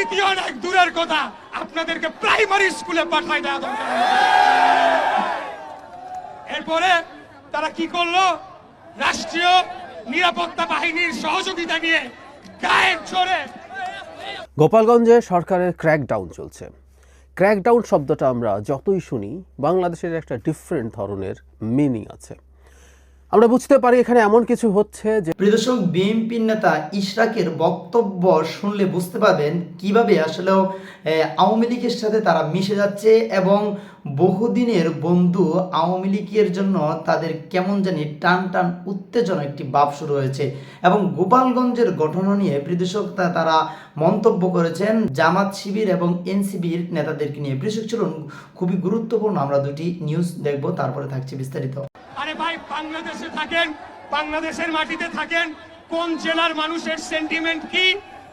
রাজনীতি অনেক দূরের কথা? আপনাদেরকে প্রাইমারি স্কুলে পাঠায় দেওয়া দরকার। এরপরে তারা কি করল? রাষ্ট্রীয় নিরাপত্তা বাহিনীর সহযোগিতা নিয়ে গায়ের জোরে গোপালগঞ্জে সরকারের ক্র্যাকডাউন চলছে। ক্র্যাকডাউন শব্দটা আমরা যতই শুনি, বাংলাদেশের একটা ডিফারেন্ট ধরনের মিনিং আছে। আমরা বুঝতে পারি এখানে এমন কিছু হচ্ছে যে প্রিয় দর্শক বিএনপির নেতা ইশরাকের বক্তব্য শুনলে বুঝতে পারবেন কীভাবে আসলেও আহ, আওয়ামী লীগের সাথে তারা মিশে যাচ্ছে এবং বহুদিনের বন্ধু আওয়ামী লীগের জন্য তাদের কেমন জানি টান টান উত্তেজনা একটি ভাব শুরু হয়েছে। এবং গোপালগঞ্জের ঘটনা নিয়ে প্রিদর্শক তারা মন্তব্য করেছেন জামাত শিবির এবং এনসিবির নেতাদেরকে নিয়ে। প্রিয় দর্শক চলুন খুবই গুরুত্বপূর্ণ আমরা দুটি নিউজ দেখব তারপরে থাকছে বিস্তারিত। আরে ভাই, বাংলাদেশে থাকেন, বাংলাদেশের মাটিতে থাকেন, কোন জেলার মানুষের সেন্টিমেন্ট কি?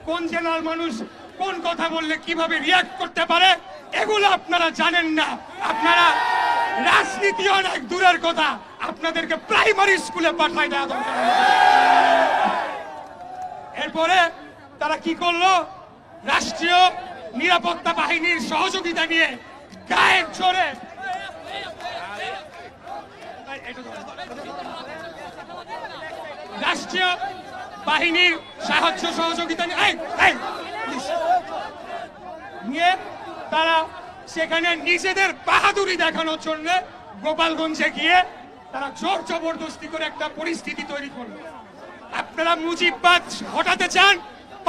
কোন জেলার মানুষ কোন কথা বললে কীভাবে রিয়াক্ট করতে পারে? এগুলো আপনারা জানেন না। আপনারা রাজনীতি অনেক দূরের কথা। আপনাদেরকে প্রাইমারি স্কুলে পাঠায় দেওয়া দরকার। এরপরে তারা কি করল? রাষ্ট্রীয় নিরাপত্তা বাহিনীর সহযোগিতা নিয়ে গায়ের জোরে। রাষ্ট্রীয় বাহিনীর সাহায্য সহযোগিতা নিয়ে তারা সেখানে নিজেদের বাহাদুরি দেখানোর জন্য গোপালগঞ্জে গিয়ে তারা জোর জবরদস্তি করে একটা পরিস্থিতি তৈরি করল। আপনারা মুজিববাদ হটাতে চান,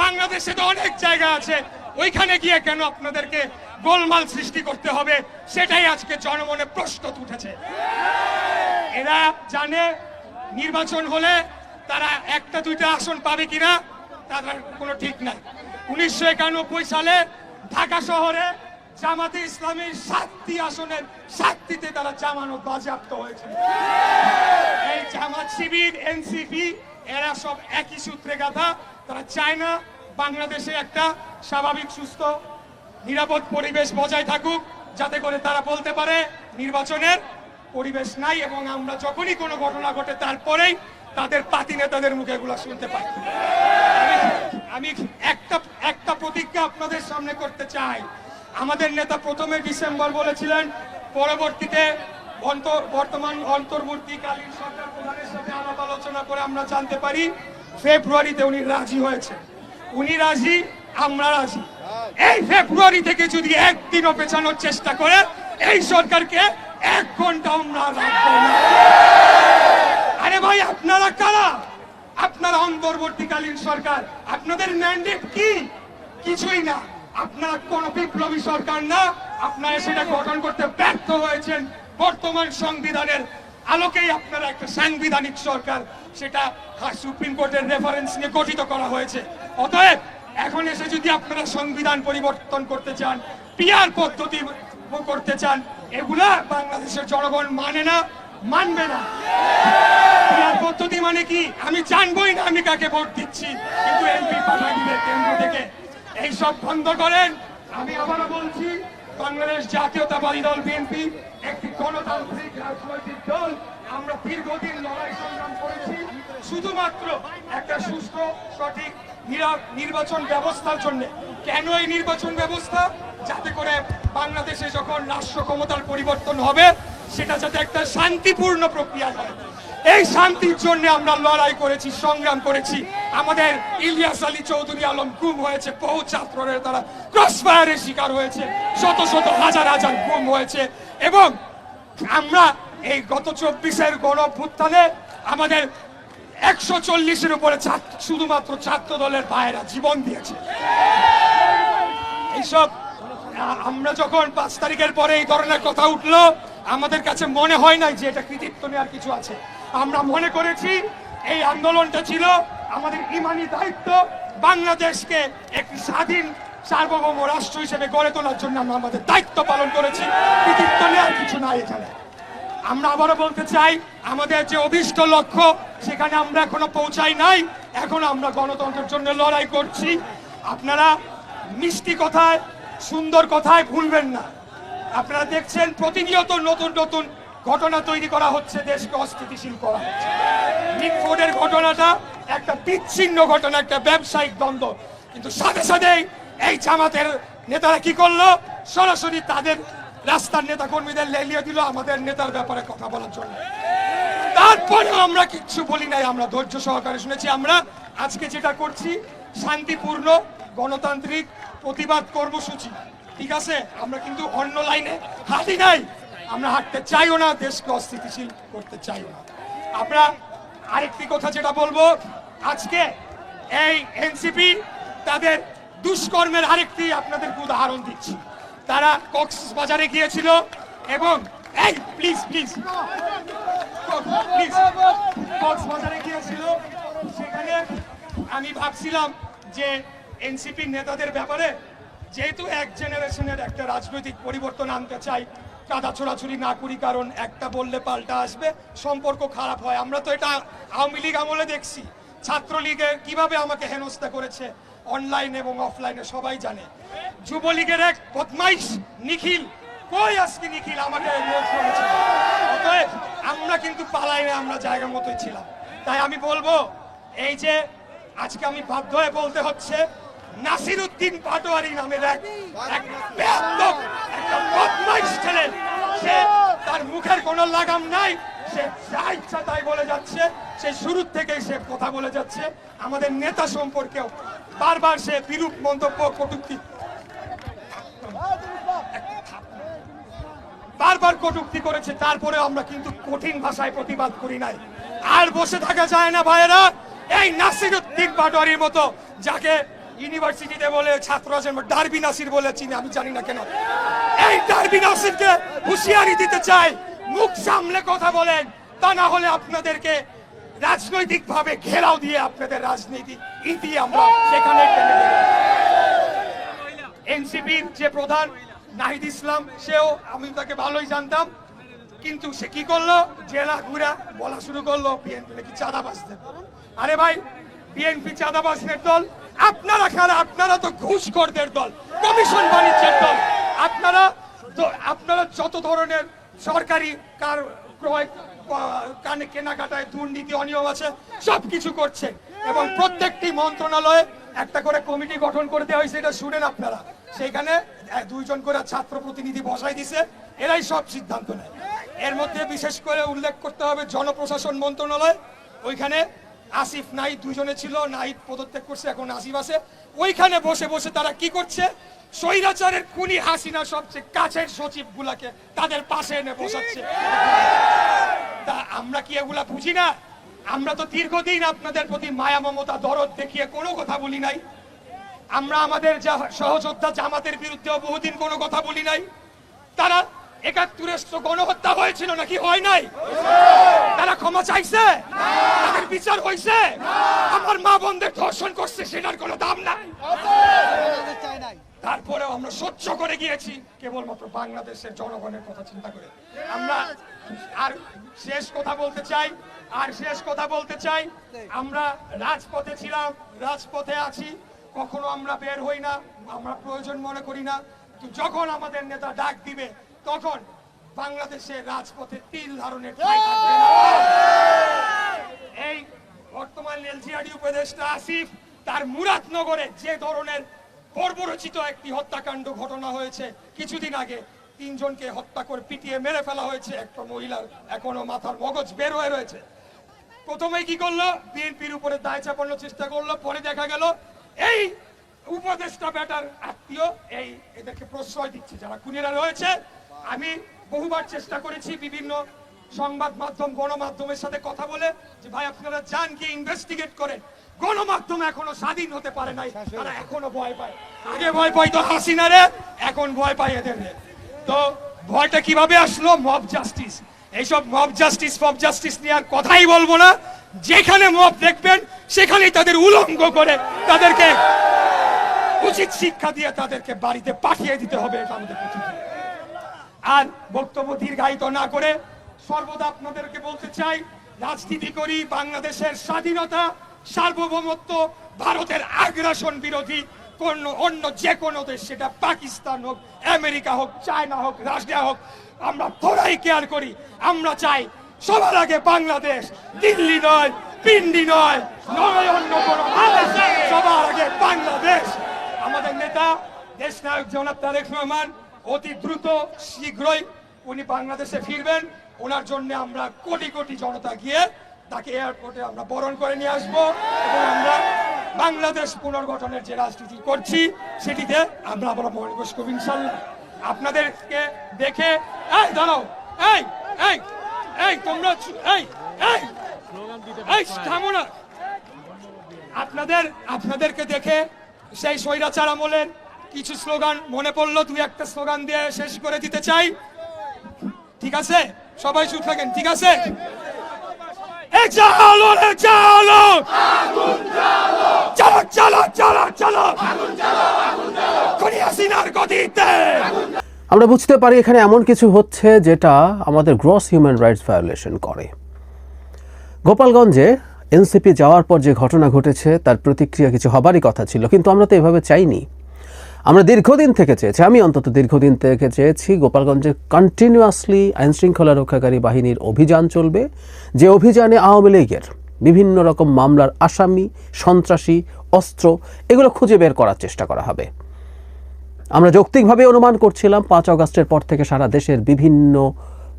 বাংলাদেশে তো অনেক জায়গা আছে। ওইখানে গিয়ে কেন আপনাদেরকে গোলমাল সৃষ্টি করতে হবে? সেটাই আজকে জনমনে প্রশ্ন উঠেছে। এরা জানে নির্বাচন হলে তারা একটা, দুইটা আসন পাবে কিনা তাদের কোনো ঠিক নাই। উনিশশো একানব্বই সালে ঢাকা শহরে জামাতে ইসলামীর সাতটি আসনের সাতটিতে তারা জামানত বাজেয়াপ্ত হয়েছে। এই জামাত শিবির, এনসিপি, এরা সব একই সূত্রে গাথা। তারা চায় না বাংলাদেশে একটা স্বাভাবিক, সুস্থ, নিরাপদ পরিবেশ বজায় থাকুক, যাতে করে তারা বলতে পারে নির্বাচনের পরিবেশ নাই এবং আমরা যখনই কোনো ঘটনা ঘটে, তারপরেই তাদের পাতি নেতাদের মুখে এগুলো শুনতে পাই। আমি- একটা একটা প্রতিজ্ঞা আপনাদের সামনে করতে চাই। আমাদের নেতা প্রথমে ডিসেম্বর বলেছিলেন, পরবর্তীতে বর্তমান অন্তর্বর্তীকালীন সরকার প্রধানের সাথে আলাপ আলোচনা করে আমরা জানতে পারি, ফেব্রুয়ারিতে উনি রাজি হয়েছে উনি রাজি, আমরা রাজি। এই ফেব্রুয়ারি থেকে যদি একদিনও পেছানোর চেষ্টা করে, এই সরকারকে এক ঘণ্টা আমরা রাখব আরে ভাই, আপনারা কারা? আপনারা অন্তর্বর্তীকালীন সরকার, আপনাদের ম্যান্ডেট কি? কিছুই না। আপনারা কোন বিপ্লবী সরকার না। আপনারা সেটা গঠন করতে ব্যর্থ হয়েছেন। বর্তমান সংবিধানের আলোকেই আপনারা একটা সাংবিধানিক সরকার, সেটা সুপ্রিম কোর্টের রেফারেন্স নিয়ে গঠিত করা হয়েছে। অতএব, এখন এসে যদি আপনারা সংবিধান পরিবর্তন করতে চান পিয়ার পদ্ধতি করতে চান এগুলা বাংলাদেশের জনগণ মানে না, মানবে না। ক্রিয়ার পদ্ধতি মানে কি? আমি জানবই না আমি কাকে ভোট দিচ্ছি। কিন্তু এমপি পাঠাই কেন্দ্র থেকে। এইসব বন্ধ করেন। আমি আবারও বলছি, বাংলাদেশ জাতীয়তাবাদী দল, বিএনপি, একটি গণতান্ত্রিক রাজনৈতিক দল। আমরা দীর্ঘদিন লড়াই সংগ্রাম করেছি। শুধুমাত্র একটা সুস্থ, সঠিক নির্বাচন ব্যবস্থার জন্য। কেন এই নির্বাচন ব্যবস্থা? যাতে করে বাংলাদেশে যখন রাষ্ট্র ক্ষমতার পরিবর্তন হবে, সেটা যাতে একটা শান্তিপূর্ণ প্রক্রিয়া হয়। এই শান্তির জন্য আমরা লড়াই করেছি, সংগ্রাম করেছি। আমাদের ইলিয়াস আলী চৌধুরী আলম গুম হয়েছে, বহু ছাত্রের তারা ক্রস ফায়ারের শিকার হয়েছে, শত শত, হাজার হাজার গুম হয়েছে। এবং আমরা এই গত চব্বিশের গণ আমাদের একশো চল্লিশের উপরে শুধুমাত্র ছাত্র দলের ভাইয়েরা জীবন দিয়েছে। এইসব আমরা যখন পাঁচ তারিখের পরে এই ধরনের কথা উঠল, আমাদের কাছে মনে হয় নাই যে এটা কৃতিত্ব নেওয়ার কিছু আছে। আমরা মনে করেছি এই আন্দোলনটা ছিল আমাদের ইমানি দায়িত্ব, বাংলাদেশকে একটি স্বাধীন, সার্বভৌম রাষ্ট্র হিসেবে গড়ে তোলার জন্য আমরা আমাদের দায়িত্ব পালন করেছি। কৃতিত্ব নেওয়ার কিছু নাই এখানে। আমরা আবারও বলতে চাই, আমাদের যে অভিষ্ট লক্ষ্য, সেখানে আমরা এখনও পৌঁছাই নাই। এখন আমরা গণতন্ত্রের জন্য লড়াই করছি। আপনারা মিষ্টি কথায়, সুন্দর কথায় ভুলবেন না। আপনারা দেখছেন, প্রতিনিয়ত নতুন নতুন ঘটনা তৈরি করা হচ্ছে, দেশকে অস্থিতিশীল করা হচ্ছে। ঘটনাটা একটা বিচ্ছিন্ন ঘটনা, একটা ব্যবসায়িক দ্বন্দ্ব। কিন্তু সাথে সাথেই এই জামাতের নেতারা কি করল? সরাসরি তাদের রাস্তার নেতা কর্মীদের লেলিয়ে দিল, আমাদের নেতার ব্যাপারে কথা বলার জন্য। তারপরে আমরা কিচ্ছু বলি নাই, আমরা ধৈর্য সহকারে শুনেছি। আমরা আজকে যেটা করছি, শান্তিপূর্ণ গণতান্ত্রিক প্রতিবাদ কর্মসূচি। ঠিক আছে? আমরা কিন্তু অন্য লাইনে হাঁটি নাই। আমরা হাঁটতে চাইও না, দেশকে অস্থিতিশীল করতে চাইও না। আমরা আরেকটি কথা যেটা বলব, আজকে এই এনসিপি তাদের দুষ্কর্মের আরেকটি আপনাদেরকে উদাহরণ দিচ্ছি। তারা কক্সবাজারে গিয়েছিল এবং, এই প্লিজ প্লিজ প্লিজ কক্সবাজারে গিয়েছিল। সেখানে আমি ভাবছিলাম যে এনসিপি নেতাদের ব্যাপারে যেহেতু এক জেনারেশনের একটা রাজনৈতিক পরিবর্তন আনতে চাই, কাদা ছোড়াছুরি না করি, কারণ একটা বললে পাল্টা আসবে, সম্পর্ক খারাপ হয়। আমরা তো এটা আওয়ামী লীগ আমলে দেখছি। ছাত্রলীগে কীভাবে আমাকে হেনস্থা করেছে? অনলাইন এবং অফলাইনে সবাই জানে। যুবলীগের এক বদমাইশ নিখিল। কই আজকে নিখিল? আমাকে আমরা কিন্তু পালাই না, আমরা জায়গা মতোই ছিলাম। তাই আমি বলব, এই যে আজকে আমি বাধ্য হয়ে বলতে হচ্ছে নাসির উদ্দিন পাটোয়ারি নামের এক ছেলে। সে তার মুখের কোনো লাগাম নাই, সে যা ইচ্ছা তাই বলে যাচ্ছে। সে শুরু থেকেই সে কথা বলে যাচ্ছে। আমাদের নেতা সম্পর্কেও বারবার সে বিরূপ মন্তব্য কটূক্তি। বারবার কটূক্তি করেছে তারপরে আমরা কিন্তু কঠিন ভাষায় প্রতিবাদ করি নাই। আর বসে থাকা যায় না ভাইয়েরা, এই নাসির উদ্দিন পাটোয়ারির মতো, যাকে ইউনিভার্সিটিতে বলে ছাত্র আছেন ডারবি নাসির বলে চিনি, আমি জানি না কেন। এই ডারবি নাসিরকে হুঁশিয়ারি দিতে চাই, মুখ সামলে কথা বলেন, তা না হলে আপনাদেরকে রাজনৈতিক ভাবে ঘেরাও দিয়ে আপনাদের রাজনীতি ইতি আমরা সেখানে এনসিপির যে প্রধান নাহিদ ইসলাম, সেও আমি তাকে ভালোই জানতাম। কিন্তু সে কি করল? জেলা ঘুরা বলা শুরু করল, বিএনপি নাকি চাঁদাবাজদের আরে ভাই, বিএনপি চাঁদাবাজদের দল, আপনারা খারা, আপনারা তো ঘুষখোরদের দল, কমিশন বাণিজ্যের দল। আপনারা আপনারা যত ধরনের সরকারি কার ক্রয় কানে কেনাকাটায় দুর্নীতি, অনিয়ম আছে সব কিছু করছেন এবং প্রত্যেকটি মন্ত্রণালয়ে একটা করে কমিটি গঠন করে দেওয়া হয়েছে, এটা শুনেন আপনারা। সেখানে দুইজন করে ছাত্র প্রতিনিধি বসাই দিছে, এরাই সব সিদ্ধান্ত নেয়। এর মধ্যে বিশেষ করে উল্লেখ করতে হবে জনপ্রশাসন মন্ত্রণালয়। ওইখানে আসিফ নাহিদ দুজনে ছিল, নাহিদ পদত্যাগ করছে, এখন আসিফ আছে। ওইখানে বসে বসে তারা কি করছে? স্বৈরাচারের খুনি হাসিনা সবচেয়ে কাছের সচিব গুলাকে তাদের পাশে এনে বসাচ্ছে। তা আমরা কি এগুলা বুঝি না? আমরা তো দীর্ঘদিন আপনাদের প্রতি মায়া, মমতা, দরদ দেখিয়ে কোনো কথা বলি নাই। আমরা আমাদের সহযোদ্ধা জামাতের বিরুদ্ধেও বহুদিন কোনো কথা বলি নাই। তারা একাত্তরের গণহত্যা হয়েছিল নাকি হয় নাই? তারা ক্ষমা চাইছে? তাদের বিচার হয়েছে? আমার মা বোনদের ধর্ষণ করছে, সেটার কোনো দাম নাই। তারপরেও আমরা সহ্য করে গিয়েছি, কেবলমাত্র বাংলাদেশের জনগণের কথা চিন্তা করে। আমরা আর শেষ কথা বলতে চাই, আর শেষ কথা বলতে চাই, আমরা রাজপথে ছিলাম, রাজপথে আছি, কখনো আমরা বের হই না, আমরা প্রয়োজন মনে করি না যখন আমাদের নেতা ডাক দিবে, তখন বাংলাদেশে রাজপথে তিল ধারণের। এই বর্তমান এলজিআরডি উপদেষ্টা আসিফ, তার মুরাদনগরে যে ধরনের বর্বরচিত একটি হত্যাকাণ্ড ঘটনা হয়েছে, কিছুদিন আগে তিনজনকে হত্যা করে পিটিয়ে মেরে ফেলা হয়েছে। একটা মহিলার এখনও মাথার মগজ বের হয়ে রয়েছে। প্রথমে কি করল? বিএনপির উপরে দায় চাপানোর চেষ্টা করল পরে দেখা গেল এই উপদেষ্টা ব্যাটার আত্মীয় এই এদেরকে প্রশ্রয় দিচ্ছে যারা খুনিরা রয়েছে। আমি বহুবার চেষ্টা করেছি বিভিন্ন সংবাদ মাধ্যম গণমাধ্যমের সাথে কথা বলে যে ভাই আপনারা যান কি ইনভেস্টিগেট করেন। গণমাধ্যম এখনও স্বাধীন হতে পারে নাই। তারা এখনও ভয় পায়। আগে ভয় পাই তো হাসিনারে এখন ভয় পাই এদের তো ভয়টা কীভাবে আসলো? মব জাস্টিস এইসব মব জাস্টিস মব জাস্টিস নিয়ে আর কথাই বলব না। যেখানে মব দেখবেন, সেখানেই তাদের উলঙ্গ করে তাদেরকে উচিত শিক্ষা দিয়ে তাদেরকে বাড়িতে পাঠিয়ে দিতে হবে আর বক্তব্য দীর্ঘায়িত না করে সর্বদা আপনাদেরকে বলতে চাই, রাজনীতি করি, বাংলাদেশের স্বাধীনতা, সার্বভৌমত্ব, ভারতের আগ্রাসন বিরোধী কোন অন্য যে কোনো দেশ, সেটা পাকিস্তান হোক, আমেরিকা হোক, চায়না হোক, রাশিয়া হোক, আমরা থোড়াই কেয়ার করি। আমরা চাই সবার আগে বাংলাদেশ দিল্লি নয়, পিন্ডি নয় নয় অন্য কোনো সবার আগে বাংলাদেশ। আমাদের নেতা, দেশ নায়ক জনাব তারেক রহমান, অতি দ্রুত, শীঘ্রই উনি বাংলাদেশে ফিরবেন। ওনার জন্য আমরা কোটি কোটি জনতা গিয়ে তাকে এয়ারপোর্টে আমরা বরণ করে নিয়ে আসব এবং আমরা বাংলাদেশ পুনর্গঠনের যে রাজনীতি করছি, সেটিতে আমরা আবার মনোনিবেশ করব ইনশাল্লাহ। আপনাদেরকে দেখে, এই দাঁড়াও, এই এই এই, তোমরা এই এই এই, থামো না। আপনাদের, আপনাদেরকে দেখে সেই স্বৈরাচার আমলের কিছু স্লোগান মনে পড়ল তুই একটা স্লোগান দিয়ে শেষ করে দিতে চাই। ঠিক আছে? সবাই চুপ থাকেন, ঠিক আছে? আমরা বুঝতে পারি এখানে এমন কিছু হচ্ছে যেটা আমাদের গ্রস হিউম্যান রাইটস ভায়োলেশন করে। গোপালগঞ্জে এনসিপি যাওয়ার পর যে ঘটনা ঘটেছে, তার প্রতিক্রিয়া কিছু হবারই কথা ছিল, কিন্তু আমরা তো এভাবে চাইনি। আমরা দীর্ঘদিন থেকে চেয়েছি, আমি অন্তত দীর্ঘদিন থেকে চেয়েছি গোপালগঞ্জে কন্টিনিউয়াসলি আইন শৃঙ্খলা রক্ষাকারী বাহিনীর অভিযান চলবে। যে অভিযানে আওয়ামী লীগের বিভিন্ন রকম মামলার আসামি, সন্ত্রাসী, অস্ত্র, এগুলো খুঁজে বের করার চেষ্টা করা হবে। আমরা যৌক্তিকভাবে অনুমান করছিলাম, পাঁচ আগস্টের পর থেকে সারা দেশের বিভিন্ন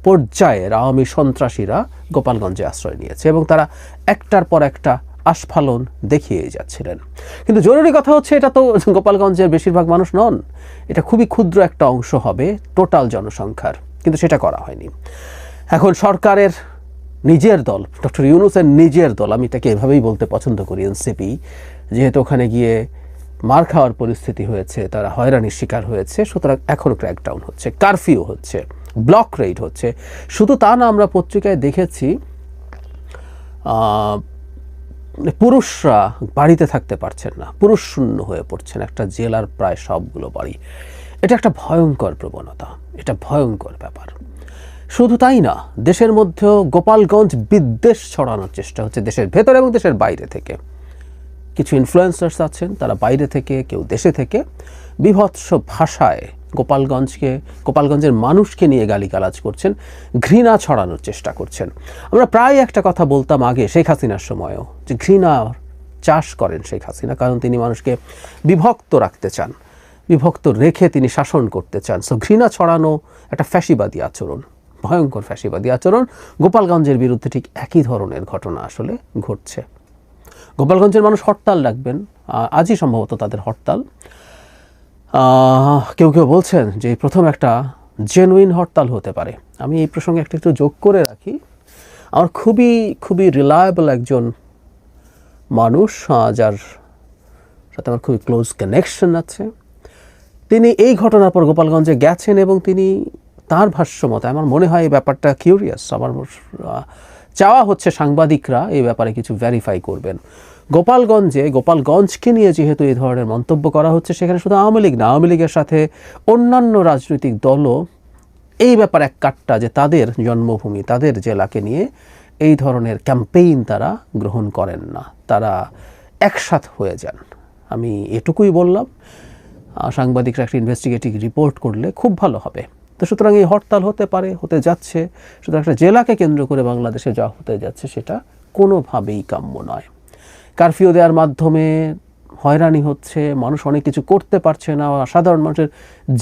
পর্যায়ের আওয়ামী সন্ত্রাসীরা গোপালগঞ্জে আশ্রয় নিয়েছে এবং তারা একটার পর একটা আস্ফালন দেখিয়ে যাচ্ছিলেন। কিন্তু জরুরি কথা হচ্ছে, এটা তো গোপালগঞ্জের বেশিরভাগ মানুষ নন। এটা খুবই ক্ষুদ্র একটা অংশ হবে টোটাল জনসংখ্যার, কিন্তু সেটা করা হয়নি। এখন সরকারের নিজের দল, ডক্টর ইউনুসের নিজের দল, আমি এটাকে এভাবেই বলতে পছন্দ করি, এনসিপি, যেহেতু ওখানে গিয়ে মার খাওয়ার পরিস্থিতি হয়েছে, তারা হয়রানির শিকার হয়েছে, সুতরাং এখনও ক্র্যাকডাউন হচ্ছে কারফিউ হচ্ছে ব্লক রেড হচ্ছে। শুধু তা না, আমরা পত্রিকায় দেখেছি পুরুষরা বাড়িতে থাকতে পারছেন না পুরুষ শূন্য হয়ে পড়ছেন একটা জেলার প্রায় সবগুলো বাড়ি। এটা একটা ভয়ঙ্কর প্রবণতা, এটা ভয়ঙ্কর ব্যাপার। শুধু তাই না, দেশের মধ্যেও গোপালগঞ্জ বিদ্বেষ ছড়ানোর চেষ্টা হচ্ছে দেশের ভেতর এবং দেশের বাইরে থেকে। কিছু ইনফ্লুয়েন্সার্স আছেন, তারা বাইরে থেকে, কেউ দেশে থেকে বিভৎস ভাষায় গোপালগঞ্জকে গোপালগঞ্জের মানুষকে নিয়ে গালিগালাজ করছেন ঘৃণা ছড়ানোর চেষ্টা করছেন। আমরা প্রায় একটা কথা বলতাম আগে শেখ হাসিনার সময়ও যে ঘৃণা চাষ করেন শেখ হাসিনা কারণ তিনি মানুষকে বিভক্ত রাখতে চান বিভক্ত রেখে তিনি শাসন করতে চান। সো ঘৃণা ছড়ানো একটা ফ্যাসিবাদী আচরণ ভয়ঙ্কর ফ্যাসিবাদী আচরণ। গোপালগঞ্জের বিরুদ্ধে ঠিক একই ধরনের ঘটনা আসলে ঘটছে। গোপালগঞ্জের মানুষ হরতাল আহ, আজই সম্ভবত তাদের হরতাল। কেউ কেউ বলছেন যে প্রথম একটা জেনুইন হরতাল হতে পারে। আমি এই প্রসঙ্গে একটা একটু যোগ করে রাখি। আমার খুবই খুবই রিলায়েবল একজন মানুষ যার সাথে আমার খুবই ক্লোজ কানেকশন আছে। তিনি এই ঘটনার পর গোপালগঞ্জে গেছেন এবং তিনি তার ভাষ্য আমার মনে হয় এই ব্যাপারটা কিউরিয়াস আমার চাওয়া হচ্ছে সাংবাদিকরা এই ব্যাপারে কিছু ভেরিফাই করবেন। গোপালগঞ্জে, গোপালগঞ্জকে নিয়ে যেহেতু এই ধরনের মন্তব্য করা হচ্ছে, সেখানে শুধু আওয়ামী লীগ না, আওয়ামী লীগের সাথে অন্যান্য রাজনৈতিক দলও এই ব্যাপার এক কাট্টা যে তাদের জন্মভূমি, তাদের জেলাকে নিয়ে এই ধরনের ক্যাম্পেইন তারা গ্রহণ করেন না। তারা একসাথ হয়ে যান। আমি এটুকুই বললাম। সাংবাদিকরা একটা ইনভেস্টিগেটিভ রিপোর্ট করলে খুব ভালো হবে। তো সুতরাং এই হরতাল হতে পারে, হতে যাচ্ছে। সুতরাং একটা জেলাকে কেন্দ্র করে বাংলাদেশে যা হতে যাচ্ছে সেটা কোনোভাবেই কাম্য নয়। কারফিউ দেওয়ার মাধ্যমে হয়রানি হচ্ছে, মানুষ অনেক কিছু করতে পারছে না সাধারণ মানুষের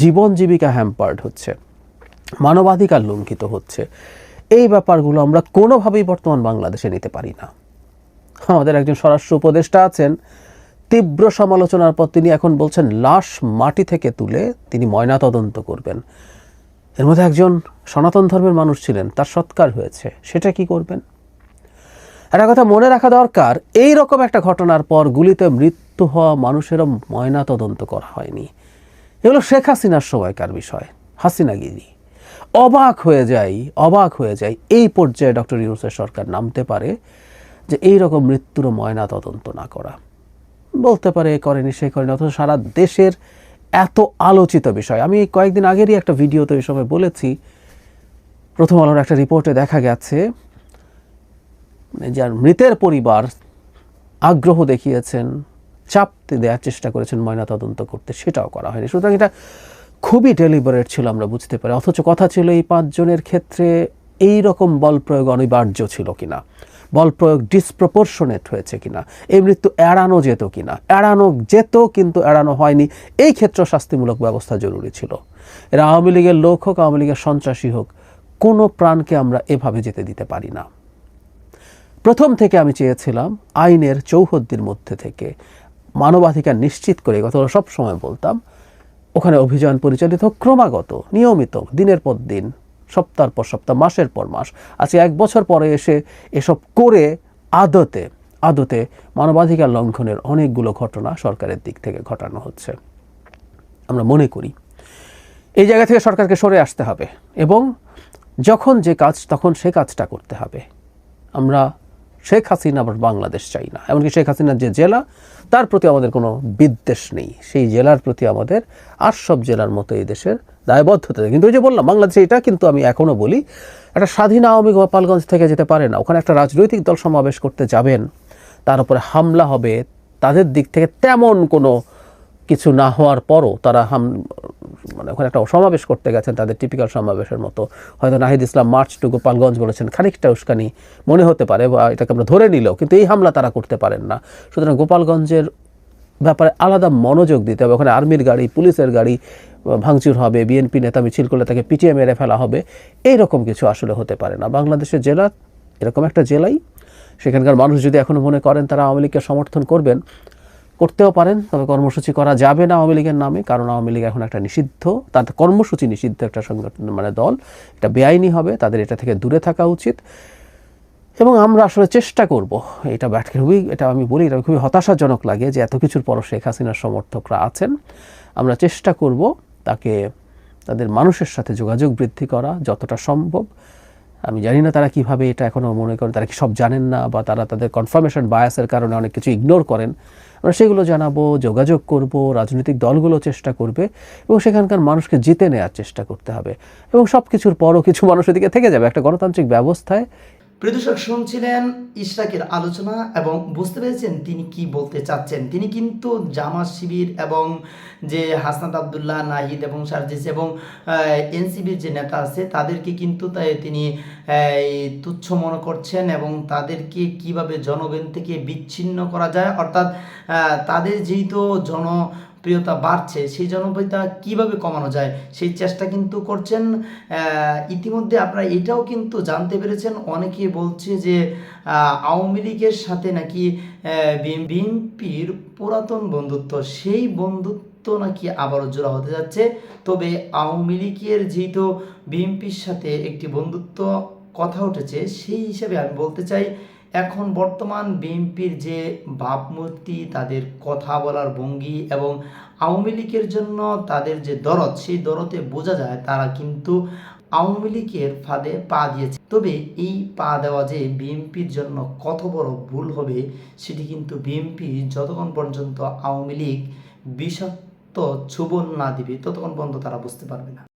জীবন জীবিকা হ্যাম্পার্ড হচ্ছে, মানবাধিকার লঙ্ঘিত হচ্ছে। এই ব্যাপারগুলো আমরা কোনোভাবেই বর্তমান বাংলাদেশে নিতে পারি না। আমাদের একজন স্বরাষ্ট্র উপদেষ্টা আছেন, তীব্র সমালোচনার পর তিনি এখন বলছেন, লাশ মাটি থেকে তুলে তিনি ময়নাতদন্ত করবেন। এর মধ্যে একজন সনাতন ধর্মের মানুষ ছিলেন, তার সৎকার হয়েছে। সেটা কি করবেন? একটা কথা মনে রাখা দরকার এই রকম একটা ঘটনার পর গুলিতে মৃত্যু হওয়া মানুষেরও ময়না তদন্ত করা হয়নি। এগুলো শেখ হাসিনার সময়কার বিষয় হাসিনাগিরি অবাক হয়ে যাই, অবাক হয়ে যাই, এই পর্যায়ে ডক্টর ইউনুসের সরকার নামতে পারে যে এই রকম মৃত্যুর ময়না তদন্ত না করা। বলতে পারে, করেনি সে করেনি, অথচ সারা দেশের এত আলোচিত বিষয়। আমি কয়েকদিন আগেরই একটা ভিডিওতে ওই সময় বলেছি, প্রথম আলোর একটা রিপোর্টে দেখা গেছে মানে যার মৃতের পরিবার আগ্রহ দেখিয়েছেন, চাপ দেওয়ার চেষ্টা করেছেন ময়নাতদন্ত করতে, সেটাও করা হয়নি। সুতরাং এটা খুবই ডেলিবারেট ছিল আমরা বুঝতে পারি। অথচ কথা ছিল এই পাঁচজনের ক্ষেত্রে এই রকম বল প্রয়োগ অনিবার্য ছিল কিনা। বল প্রয়োগ ডিসপ্রপোর্শনেট হয়েছে কিনা? এই মৃত্যু এড়ানো যেত কিনা? এড়ানো যেত, কিন্তু এড়ানো হয়নি। এই ক্ষেত্রে শাস্তিমূলক ব্যবস্থা জরুরি ছিল। এরা আওয়ামী লীগের লোক হোক, আওয়ামী লীগের সন্ত্রাসী হোক, কোনো প্রাণকে আমরা এভাবে যেতে দিতে পারি না। প্রথম থেকে আমি চেয়েছিলাম আইনের চৌহদ্দির মধ্যে থেকে মানবাধিকার নিশ্চিত করে কথা সব সময় বলতাম, ওখানে অভিযান পরিচালিত ক্রমাগত, নিয়মিত, দিনের পর দিন সপ্তাহ পর সপ্তাহ, মাসের পর মাস। আজকে এক বছর পরে এসে এসব করে আদতে আদতে মানবাধিকার লঙ্ঘনের অনেকগুলো ঘটনা সরকারের দিক থেকে ঘটানো হচ্ছে। আমরা মনে করি, এই জায়গা থেকে সরকারকে সরে আসতে হবে এবং যখন যে কাজ, তখন সে কাজটা করতে হবে। আমরা শেখ হাসিনা আবার বাংলাদেশ চাই না। এমনকি শেখ হাসিনার যে জেলা, তার প্রতি আমাদের কোনো বিদ্বেষ নেই। সেই জেলার প্রতি আমাদের আর সব জেলার মতো এই দেশের দায়বদ্ধতা কিন্তু ওই যে বললাম, বাংলাদেশে এটা কিন্তু আমি এখনও বলি, একটা স্বাধীন আওয়ামী গোপালগঞ্জ থেকে যেতে পারে না, ওখানে একটা রাজনৈতিক দল সমাবেশ করতে যাবেন, তার উপরে হামলা হবে, তাদের দিক থেকে তেমন কোনো কিছু না হওয়ার পরও তারা হাম মানে ওখানে একটা সমাবেশ করতে গেছেন তাদের টিপিক্যাল সমাবেশের মতো। হয়তো নাহিদ ইসলাম মার্চ টু গোপালগঞ্জ বলেছেন, খানিকটা উস্কানি মনে হতে পারে বা এটাকে আমরা ধরে নিলেও, কিন্তু এই হামলা তারা করতে পারেন না। সুতরাং গোপালগঞ্জের ব্যাপারে আলাদা মনোযোগ দিতে হবে। ওখানে আর্মির গাড়ি, পুলিশের গাড়ি ভাঙচুর হবে, বিএনপি নেতা মিছিল করলে তাকে পিটিয়ে মেরে ফেলা হবে। এই রকম কিছু আসলে হতে পারে না। বাংলাদেশের জেলা এরকম একটা জেলাই। সেখানকার মানুষ যদি এখনও মনে করেন তারা আওয়ামী লীগকে সমর্থন করবেন করতেও পারেন, তবে কর্মসূচি করা যাবে না আওয়ামী লীগের নামে, কারণ আওয়ামী লীগ এখন একটা নিষিদ্ধ, তার কর্মসূচি নিষিদ্ধ একটা সংগঠন মানে দল, এটা বেআইনি হবে, তাদের এটা থেকে দূরে থাকা উচিত। এবং আমরা আসলে চেষ্টা করব, এটা ব্যাট খুবই, এটা আমি বলি, এটা খুবই হতাশাজনক লাগে যে এত কিছুর পরও শেখ হাসিনার সমর্থকরা আছেন। আমরা চেষ্টা করব তাকে, তাদের মানুষের সাথে যোগাযোগ বৃদ্ধি করা যতটা সম্ভব। আমি জানি না তারা কীভাবে এটা এখনও মনে করেন, তারা কি সব জানেন না, বা তারা তাদের কনফার্মেশন বায়াসের কারণে অনেক কিছু ইগনোর করেন। আমরা সেগুলো জানাব, যোগাযোগ করব, রাজনৈতিক দলগুলো চেষ্টা করবে এবং সেখানকার মানুষকে জিতে নেওয়ার চেষ্টা করতে হবে। এবং সব কিছুর পরও কিছু মানুষের দিকে থেকে যাবে। একটা গণতান্ত্রিক ব্যবস্থায় প্রিয়দর্শক, শুনছিলেন ইশরাকের আলোচনা এবং বুঝতে পেরেছেন তিনি কি বলতে চাচ্ছেন। তিনি কিন্তু জামাত শিবির এবং যে হাসনাত আবদুল্লাহ, নাহিদ এবং সার্জিস এবং এনসিবির যে নেতা আছে, তাদেরকে কিন্তু তাই তিনি তুচ্ছ মনে করছেন এবং তাদেরকে কীভাবে জনগণ থেকে বিচ্ছিন্ন করা যায়। অর্থাৎ তাদের যেহেতু জন প্রিয়তা বাড়ছে, সেই জনপ্রিয়তা কীভাবে কমানো যায়, সেই চেষ্টা কিন্তু করছেন ইতিমধ্যে আপনারা এটাও কিন্তু জানতে পেরেছেন। অনেকে বলছে যে আওয়ামী লীগের সাথে নাকি বিএনপির পুরাতন বন্ধুত্ব, সেই বন্ধুত্ব নাকি আবারও জোড়া হতে যাচ্ছে। তবে আওয়ামী লীগের যেহেতু বিএনপির সাথে একটি বন্ধুত্ব কথা উঠেছে, সেই হিসাবে আমি বলতে চাই এখন বর্তমান বিএনপির যে ভাবমূর্তি, তাদের কথা বলার ভঙ্গি এবং আওয়ামী লীগের জন্য তাদের যে দরদ, সেই দরদে বোঝা যায় তারা কিন্তু আওয়ামী লীগের ফাঁদে পা দিয়েছে। তবে এই পা দেওয়া যে বিএনপির জন্য কত বড় ভুল হবে, সেটি কিন্তু বিএনপি যতক্ষণ পর্যন্ত আওয়ামী লীগ বিষাক্ত চুবন না দিবে, ততক্ষণ পর্যন্ত তারা বুঝতে পারবে না।